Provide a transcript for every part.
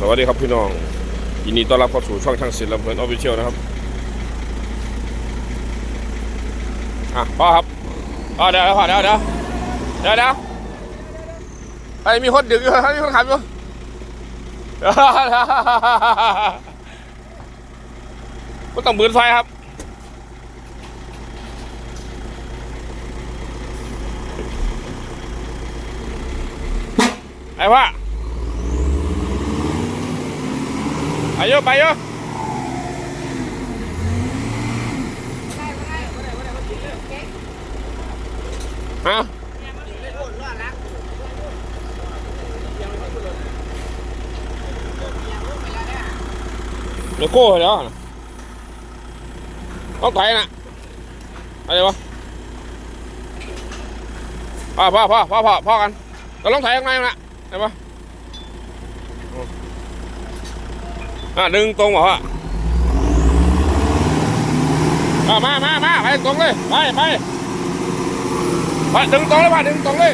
สวัสดีครับพี่น้องยินดีต้อนรับเข้าสู่ช่องช่างศิลป์ลำเพลินออฟฟิเชียลนะครับ อะพ่อครับพ่อเดี๋ยวเดี๋ยวพ่อเดี๋ยวเดี๋ยวเดี๋ยวเดี๋ยวไอ้มีคนดึงอยู่มีคนขับอยู่ก็ต้องบืนไฟครับไอ้พ่อ ไปเยไปเยฮะเดี๋ยวโก้เดี๋ยวต้องไถนะอะไรวะพ่อพ่อพ่อพ่อพ่อพ่อกันเราต้องไถข้างในนะเห็นปะ อะดึงตรงเหรอฮะอะมามามาไปตรงเลย ไปไปไปดึงตรงเลยป่ะดึงตรงเลย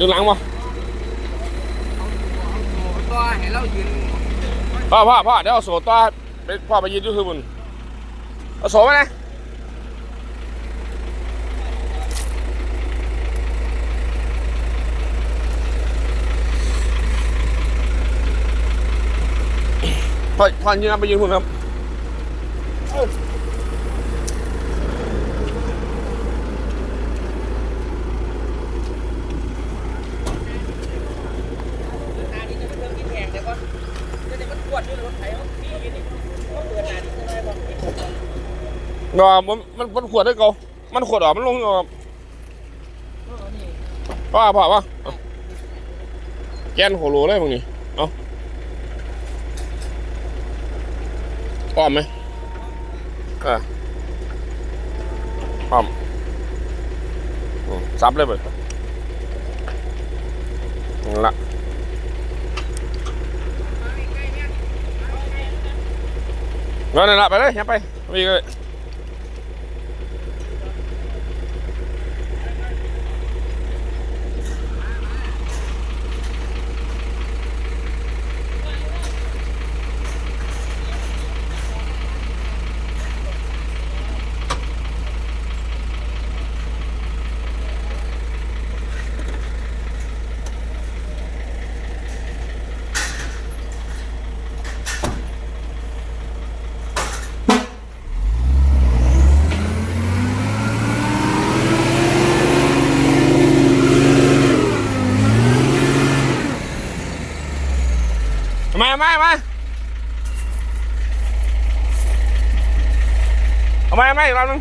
ดึงหลังป่ะตัวเห็นเรายืนพ่อพ่อพ่อเดี๋ยวเอาโซ่ต่อไปพ่อไปยืนอยู่คือบุญเอาโซ่มาเลยพ่อพ่อยืนไปยืนคุณครับ นานี่จะเป็นเรื่องที่แพงเดี๋ยวก่อนเดี๋ยวมันปวดด้วยรถไถเขาพี่ยืนนี่เขาเปิดนานี่จะได้บอก ก็มันมันมันขวดได้เก่ามันขวดออกมันลงออกพ่อพ่อพ่อเอาแกนโหโลเลยมึงนี่เอาอ้อมไหมอออ้อมอืมซับเลยเบิดนั่ละนั่นนั่นละไปเลยย่าไปไปอีกเลย มามามาเอามาเอามาอีกรอบนึง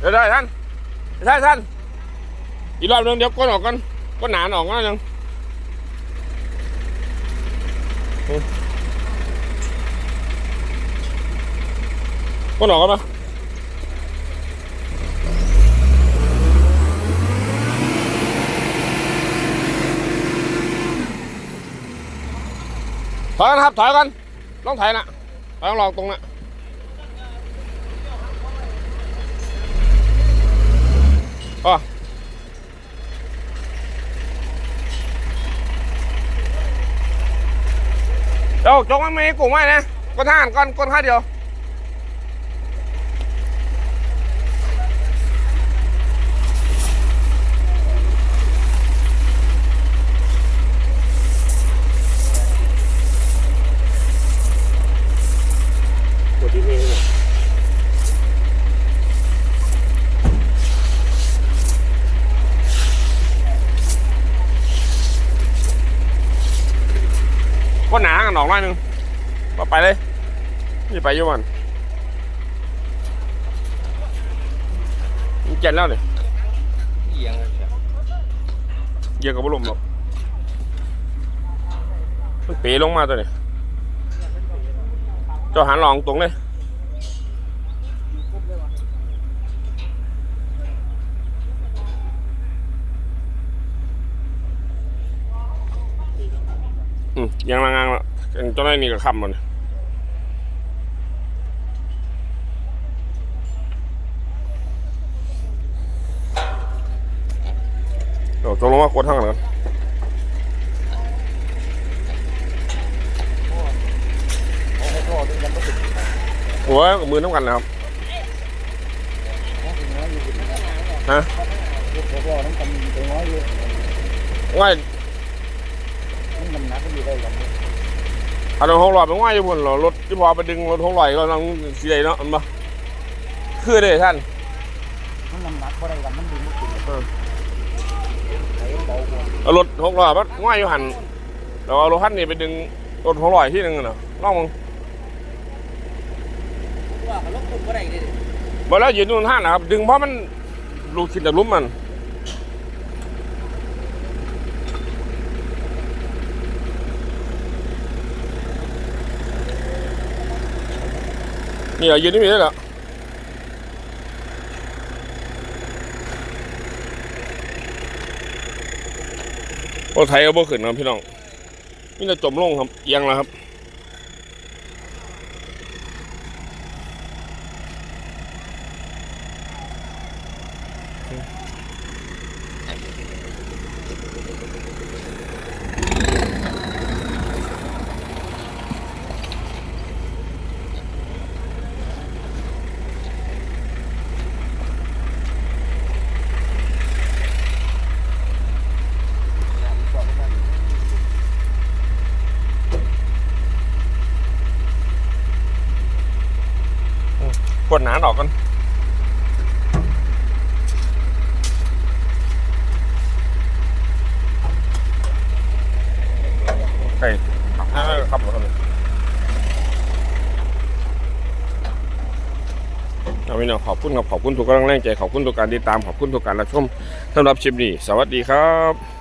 เดี๋ยวได้ท่านใช่ท่านอีกรอบนึงเดี๋ยวก้นออกกันก้นหนานออกกันยังก้นออกกันปะถอยกันครับถอยกันลองถอยนะถอยลองลองตรงนะ อ๋อเดี๋ยวจงมันมีกลุ่มไว้นะก้นท่านก่อนก้นข้าเดียว ออกหน้อยหนึงก็ไปเลยนี่ไปอยู่มันมันเจ็ดแล้วเนี่ยเอียงเลยเยอะกับบุลมหรอกมันป๋ลงมาตัวนี้เจ้าหันหลองตรงเลยอืมยังละงางละ เจ้าได้นี่ก็คำมันเดี๋ยวตกลงมากดทั้งนั้นโอ้โหพ่อเป็นยังไม่ถึงโอ้ยกับมือน้ำกันนะครับฮะพ่อพ่อต้องทำตัวน้อยอยู่ง่ายต้องนำนักก็อยู่ได้กัน อันนั้นหกร้อยเป็นง่ายอยู่บนเหรอรถที่พอไปดึงรถหกร้อยก็ต้องสีใดเนาะอันบ่คือเด้ท่านมันนำนักก็ได้กันมันดึงไม่ถึงไหนเบากว่าเอารถหกร้อยมันง่ายอยู่หันเราเอารถท่านนี่ไปดึงรถหกร้อยที่หนึ่งเนาะลองมึงว่าเขาลบคุณก็ได้ดิบ่แล้วยืนนู่นท่านนะครับ ดึงเพราะมันลูกชิ้นจากลุ้มมัน นี่เหรอยืนนี่มีได้เหรอรถไทยเอาบ่ขึ้นครับพี่น้องนี่จะจมลงครับเอียงแล้วครับ ปวดหนานออกกันใช่ครับครับเอาพี่น้องขอบคุณครับขอบคุณทุกกำลังแรงใจขอบคุณทุกการติดตามขอบคุณทุกการรับชมสำหรับชิปนี้ สวัสดีครับ